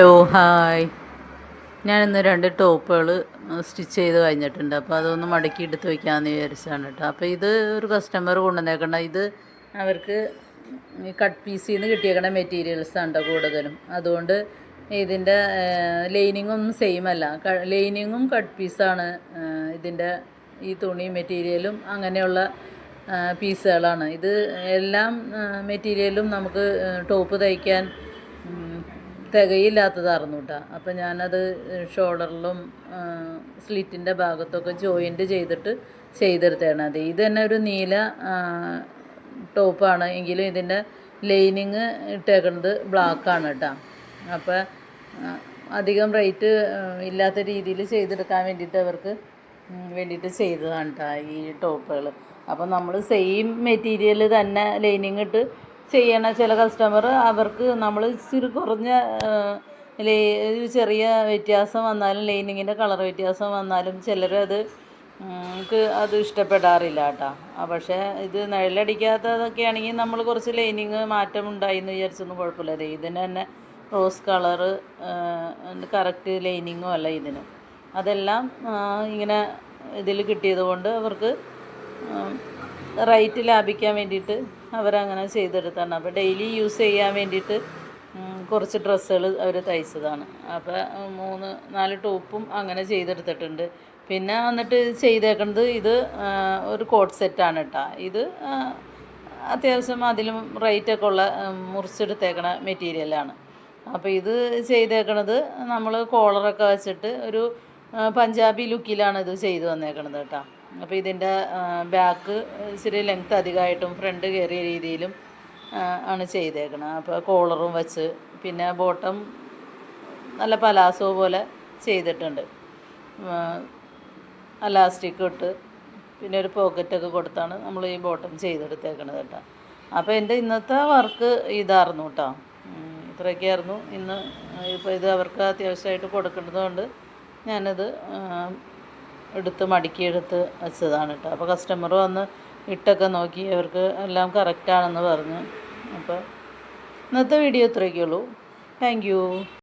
Hello hi. ഞാനിന്ന് രണ്ട് ടോപ്പുകൾ stitch ചെയ്ത് കഴിഞ്ഞിട്ടുണ്ട്. അപ്പോൾ അതൊന്ന് മടക്കി എടുത്ത് വയ്ക്കാമെന്ന് വിചാരിച്ചാണ് കേട്ടോ. അപ്പോൾ ഇത് ഒരു കസ്റ്റമർ കൊണ്ടുവന്നേക്കണ്ട ഇത് അവർക്ക് കട്ട് പീസിൽ നിന്ന് കിട്ടിയേക്കണ മെറ്റീരിയൽസ് ആണ് കൂടുതലും. അതുകൊണ്ട് ഇതിന്റെ ലൈനിങ്ങും സെയിം അല്ല. ലൈനിങ്ങും കട്ട് പീസാണ് ഇതിന്റെ ഈ തുണി മെറ്റീരിയലും അങ്ങനെയുള്ള പീസുകളാണ് ഇത് എല്ലാം മെറ്റീരിയലും നമുക്ക് ടോപ്പ് തയ്ക്കാൻ തികയില്ലാത്തതായിരുന്നു കേട്ടോ അപ്പോൾ ഞാനത് ഷോൾഡറിലും സ്ലിറ്റിന്റെ ഭാഗത്തൊക്കെ ജോയിന്റ് ചെയ്തിട്ട് ചെയ്തെടുത്തതാണ്. അത് ഇത് തന്നെ ഒരു നീല ടോപ്പാണ്. എങ്കിലും ഇതിന്റെ ലൈനിങ് ഇട്ടേക്കുന്നത് ബ്ലാക്കാണ് കേട്ടോ അപ്പോൾ അധികം റേറ്റ് ഇല്ലാത്ത രീതിയിൽ ചെയ്തെടുക്കാൻ വേണ്ടിയിട്ട് അവർക്ക് വേണ്ടിയിട്ട് ചെയ്തതാണ് കേട്ടോ ഈ ടോപ്പുകൾ അപ്പോൾ നമ്മൾ സെയിം മെറ്റീരിയൽ തന്നെ ലൈനിങ് ഇട്ട് ചെയ്യണ ചില കസ്റ്റമർ അവർക്ക് നമ്മൾ ഇച്ചിരി കുറഞ്ഞ ഒരു ചെറിയ വ്യത്യാസം വന്നാലും ലൈനിങ്ങിന്റെ കളർ വ്യത്യാസം വന്നാലും ചിലരത് നമുക്ക് അത് ഇഷ്ടപ്പെടാറില്ല കേട്ടോ പക്ഷേ ഇത് നിഴലടിക്കാത്തതൊക്കെ ആണെങ്കിൽ നമ്മൾ കുറച്ച് ലൈനിങ് മാറ്റം ഉണ്ടായി എന്ന് വിചാരിച്ചൊന്നും കുഴപ്പമില്ല. അതെ ഇതിന് തന്നെ റോസ് കളറ് കറക്റ്റ് ലൈനിങ്ങും അല്ല ഇതിന്. അതെല്ലാം ഇങ്ങനെ ഇതിൽ കിട്ടിയത് കൊണ്ട് അവർക്ക് റേറ്റ് ലാഭിക്കാൻ വേണ്ടിയിട്ട് അവരങ്ങനെ ചെയ്തെടുത്താണ്. അപ്പോൾ ഡെയിലി യൂസ് ചെയ്യാൻ വേണ്ടിയിട്ട് കുറച്ച് ഡ്രസ്സുകൾ അവർ തയ്ച്ചതാണ്. അപ്പോൾ മൂന്ന് നാല് ടോപ്പും അങ്ങനെ ചെയ്തെടുത്തിട്ടുണ്ട്. പിന്നെ വന്നിട്ട് ചെയ്തേക്കുന്നത് ഇത് ഒരു കോട്ട് സെറ്റാണ് കേട്ടോ. ഇത് അത്യാവശ്യം അതിലും റേറ്റൊക്കെ ഉള്ള മുറിച്ചെടുത്തേക്കണ മെറ്റീരിയലാണ് അപ്പോൾ ഇത് ചെയ്തേക്കണത് നമ്മൾ കോളറൊക്കെ വെച്ചിട്ട് ഒരു പഞ്ചാബി ലുക്കിലാണ് ഇത് ചെയ്തു വന്നേക്കണത് കേട്ടോ. അപ്പോൾ ഇതിന്റെ ബാക്ക് ഇച്ചിരി ലെങ്ത്ത് അധികമായിട്ടും ഫ്രണ്ട് കയറിയ രീതിയിലും ആണ് ചെയ്തേക്കുന്നത് അപ്പോൾ കോളറും വെച്ച് പിന്നെ ബോട്ടം നല്ല പലാസോ പോലെ ചെയ്തിട്ടുണ്ട്. അലാസ്റ്റിക് ഇട്ട് പിന്നെ ഒരു പോക്കറ്റൊക്കെ കൊടുത്താണ് നമ്മൾ ഈ ബോട്ടം ചെയ്തെടുത്തേക്കണത് കേട്ടോ. അപ്പോൾ എന്റെ ഇന്നത്തെ വർക്ക് ഇതായിരുന്നു കേട്ടോ. ഇത്രയൊക്കെയായിരുന്നു. ഇന്ന് ഇപ്പോൾ ഇത് അവർക്ക് അത്യാവശ്യമായിട്ട് കൊടുക്കേണ്ടതുകൊണ്ട് ഞാനത് എടുത്ത് മടക്കിയെടുത്ത് വെച്ചതാണ് കേട്ടോ. അപ്പോൾ കസ്റ്റമർ വന്ന് ഇട്ടൊക്കെ നോക്കി. അവർക്ക് എല്ലാം കറക്റ്റാണെന്ന് പറഞ്ഞു. അപ്പോൾ ഇന്നത്തെ വീഡിയോ ഇത്രയൊക്കെയുള്ളൂ. താങ്ക്